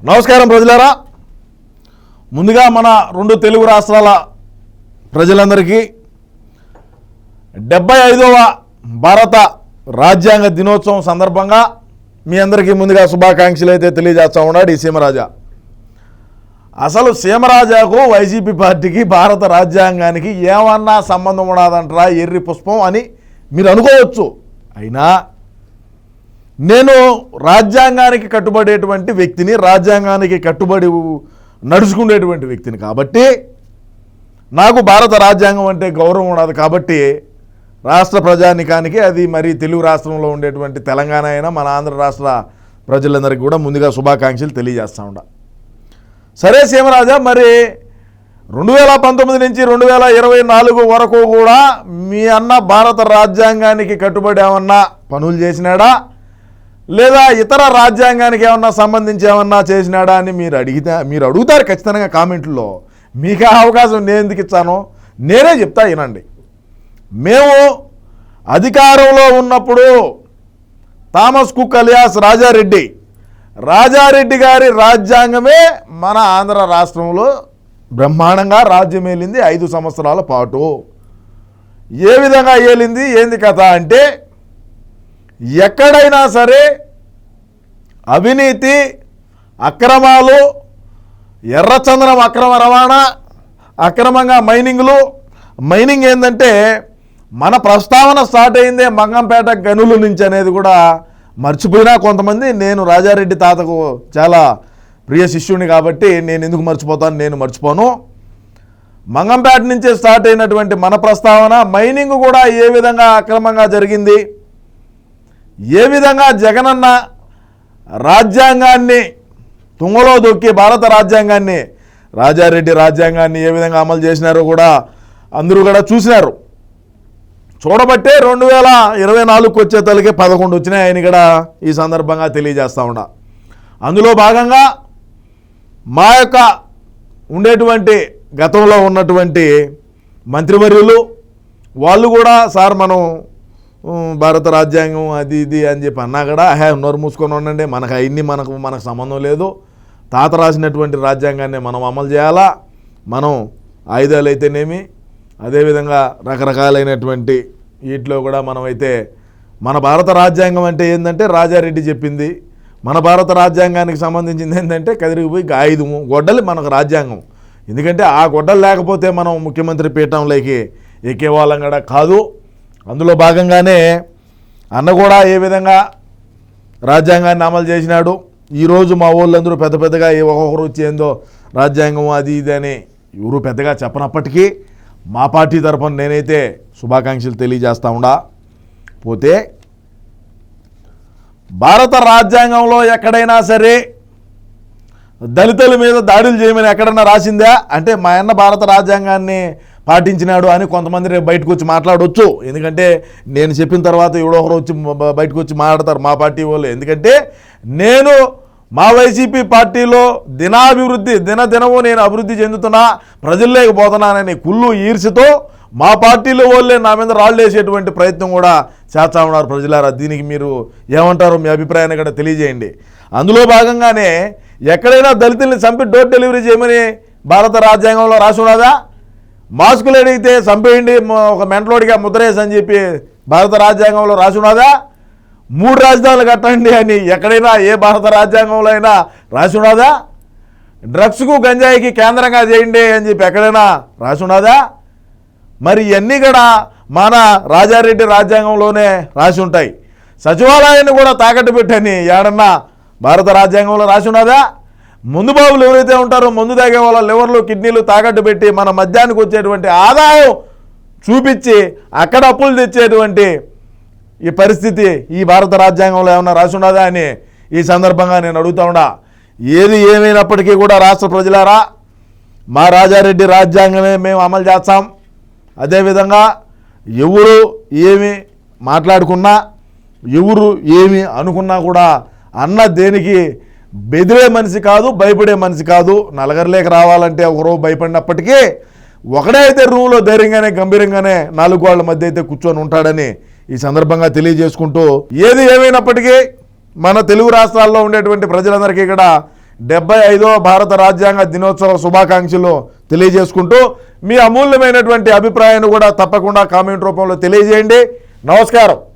నమస్కారం ప్రజలారా. ముందుగా మన రెండు తెలుగు రాష్ట్రాల ప్రజలందరికీ డెబ్బై ఐదవ భారత రాజ్యాంగ దినోత్సవం సందర్భంగా మీ అందరికీ ముందుగా శుభాకాంక్షలు అయితే తెలియజేస్తూ ఉన్నాడు ఈ సీమరాజా. అసలు సీమరాజాకు వైసీపీ పార్టీకి భారత రాజ్యాంగానికి ఏమన్నా సంబంధం ఉండదంటారా ఎర్రి పుష్పం అని మీరు అనుకోవచ్చు. అయినా నేను రాజ్యాంగానికి కట్టుబడేటువంటి వ్యక్తిని రాజ్యాంగానికి కట్టుబడి నడుచుకునేటువంటి వ్యక్తిని కాబట్టి నాకు భారత రాజ్యాంగం అంటే గౌరవం ఉండదు కాబట్టి రాష్ట్ర ప్రజానికానికి అది మరి తెలుగు రాష్ట్రంలో ఉండేటువంటి తెలంగాణ అయినా మన ఆంధ్ర రాష్ట్ర ప్రజలందరికీ కూడా ముందుగా శుభాకాంక్షలు తెలియజేస్తా ఉండ. సరే సీమరాజా మరి రెండు వేల పంతొమ్మిది నుంచి రెండు వేల ఇరవై నాలుగు వరకు కూడా మీ అన్న భారత రాజ్యాంగానికి కట్టుబడి ఏమన్నా పనులు చేసినాడా? లేదా ఇతర రాజ్యాంగానికి ఏమన్నా సంబంధించి ఏమన్నా చేసినాడా అని మీరు అడిగితే మీరు అడుగుతారు ఖచ్చితంగా కామెంట్లో. మీకు ఆ అవకాశం నేను ఎందుకు ఇచ్చాను నేనే చెప్తా వినండి. మేము అధికారంలో ఉన్నప్పుడు Thomas Cook alias Rajareddy Rajareddy గారి రాజ్యాంగమే మన ఆంధ్ర రాష్ట్రంలో బ్రహ్మాండంగా రాజ్యం ఏలింది ఐదు సంవత్సరాల పాటు. ఏ విధంగా ఏలింది? ఏంది కథ అంటే ఎక్కడైనా సరే అవినీతి అక్రమాలు ఎర్రచందనం అక్రమ రవాణా అక్రమంగా మైనింగ్లు మైనింగ్ ఏంటంటే మన ప్రస్తావన స్టార్ట్ అయిందే మంగంపేట గనుల నుంచి అనేది కూడా మర్చిపోయినా కొంతమంది. నేను రాజారెడ్డి తాతకు చాలా ప్రియ శిష్యుని కాబట్టి నేను ఎందుకు మర్చిపోతాను? నేను మర్చిపోను. మంగంపేట నుంచే స్టార్ట్ అయినటువంటి మన ప్రస్తావన మైనింగ్ కూడా ఏ విధంగా అక్రమంగా జరిగింది? ఏ విధంగా జగనన్న రాజ్యాంగాన్ని తుంగలో దొక్కి భారత రాజ్యాంగాన్ని రాజారెడ్డి రాజ్యాంగాన్ని ఏ విధంగా అమలు చేసినారో కూడా అందరూ కూడా చూసినారు. చూడబట్టే రెండు వేల ఇరవై నాలుగుకి వచ్చే తలకే పదకొండు వచ్చినాయని కూడా ఈ సందర్భంగా తెలియజేస్తా ఉన్నా. అందులో భాగంగా మా యొక్క ఉండేటువంటి గతంలో ఉన్నటువంటి మంత్రివర్యులు వాళ్ళు కూడా సార్ మనం భారత రాజ్యాంగం అది ఇది అని చెప్పి అన్నా కూడా హే నోరు మూసుకొని ఉండండి. మనకు అవన్నీ మనకు మనకు సంబంధం లేదు. తాత రాసినటువంటి రాజ్యాంగాన్ని మనం అమలు చేయాలా? మనం ఆయుధాలు అయితేనేమి అదేవిధంగా రకరకాలైనటువంటి వీటిలో కూడా మనమైతే మన భారత రాజ్యాంగం అంటే ఏంటంటే రాజారెడ్డి చెప్పింది. మన భారత రాజ్యాంగానికి సంబంధించింది ఏంటంటే కదిరిగిపోయి ఆయుధము గొడ్డలి మనకు రాజ్యాంగం. ఎందుకంటే ఆ గొడ్డలు లేకపోతే మనం ముఖ్యమంత్రి పీఠంలోకి ఎక్కేవాళ్ళం కూడా కాదు. అందులో భాగంగానే అన్న కూడా ఏ విధంగా రాజ్యాంగాన్ని అమలు చేసినాడు? ఈరోజు మా వాళ్ళందరూ పెద్ద పెద్దగా ఏ ఒక్కొక్కరు వచ్చేందో రాజ్యాంగం అది ఇది అని ఎవరు పెద్దగా చెప్పనప్పటికీ మా పార్టీ తరఫున నేనైతే శుభాకాంక్షలు తెలియజేస్తా ఉండా. పోతే భారత రాజ్యాంగంలో ఎక్కడైనా సరే దళితుల మీద దాడులు చేయమని ఎక్కడన్నా రాసిందా? అంటే మా అన్న భారత రాజ్యాంగాన్ని పాటించినాడు అని కొంతమంది రేపు బయటకు వచ్చి మాట్లాడవచ్చు ఎందుకంటే నేను చెప్పిన తర్వాత ఎవడొకరు వచ్చి బయటకు వచ్చి మాట్లాడతారు మా పార్టీ వాళ్ళు. ఎందుకంటే నేను మా వైసీపీ పార్టీలో దినాభివృద్ధి దినదినము నేను అభివృద్ధి చెందుతున్నా ప్రజల్లోకి పోతున్నానని కుళ్ళు ఈర్షతో మా పార్టీలో వాళ్ళే నా మీద రాళ్ళు వేసేటువంటి ప్రయత్నం కూడా చేస్తా ఉన్నారు ప్రజలారా. దీనికి మీరు ఏమంటారో మీ అభిప్రాయాన్ని కూడా తెలియజేయండి. అందులో భాగంగానే ఎక్కడైనా దళితుల్ని చంపి డోర్ డెలివరీ చేయమని భారత రాజ్యాంగంలో రాసి ఉన్నదా? మాస్కులు అడిగితే చంపేయండి ఒక మెంటలోడిగా ముద్రేసని అని చెప్పి భారత రాజ్యాంగంలో రాసి మూడు రాజధానులు కట్టండి అని ఎక్కడైనా ఏ భారత రాజ్యాంగంలో అయినా రాసి డ్రగ్స్కు గంజాయికి కేంద్రంగా చేయండి అని చెప్పి ఎక్కడైనా రాసి మరి ఇవన్నీ కూడా మన రాజారెడ్డి రాజ్యాంగంలోనే రాసి ఉంటాయి సచివాలయాన్ని కూడా తాకట్టు పెట్టని ఏడన్నా భారత రాజ్యాంగంలో రాసి ఉన్నదా ముందు బాబులు ఎవరైతే ఉంటారో ముందు తాగే వాళ్ళ లివర్లు కిడ్నీలు తాకట్టు పెట్టి మన మద్యానికి వచ్చేటువంటి ఆదాయం చూపించి అక్కడ అప్పులు తెచ్చేటువంటి ఈ పరిస్థితి ఈ భారత రాజ్యాంగంలో ఏమైనా రాసి ఉన్నదా అని ఈ సందర్భంగా నేను అడుగుతా ఉన్నా. ఏది ఏమైనప్పటికీ కూడా రాష్ట్ర ప్రజలారా మా రాజారెడ్డి రాజ్యాంగమే మేము అమలు చేస్తాం. అదేవిధంగా ఎవరు ఏమి మాట్లాడుకున్నా ఎవరు ఏమి అనుకున్నా కూడా అన్న దేనికి బెదిరే మనిషి కాదు భయపడే మనిషి కాదు. నలగరలేక రావాలంటే ఒకరో భయపడినప్పటికీ ఒకడే అయితే రూమ్లో ధైర్యంగానే గంభీరంగానే నాలుగు వాళ్ళ మధ్య అయితే కూర్చొని ఉంటాడని ఈ సందర్భంగా తెలియజేసుకుంటూ ఏది ఏమైనప్పటికీ మన తెలుగు రాష్ట్రాల్లో ఉండేటువంటి ప్రజలందరికీ కూడా డెబ్బై ఐదో భారత రాజ్యాంగ దినోత్సవ శుభాకాంక్షలు తెలియజేసుకుంటూ మీ అమూల్యమైనటువంటి అభిప్రాయాన్ని కూడా తప్పకుండా కామెంట్ రూపంలో తెలియజేయండి. నమస్కారం.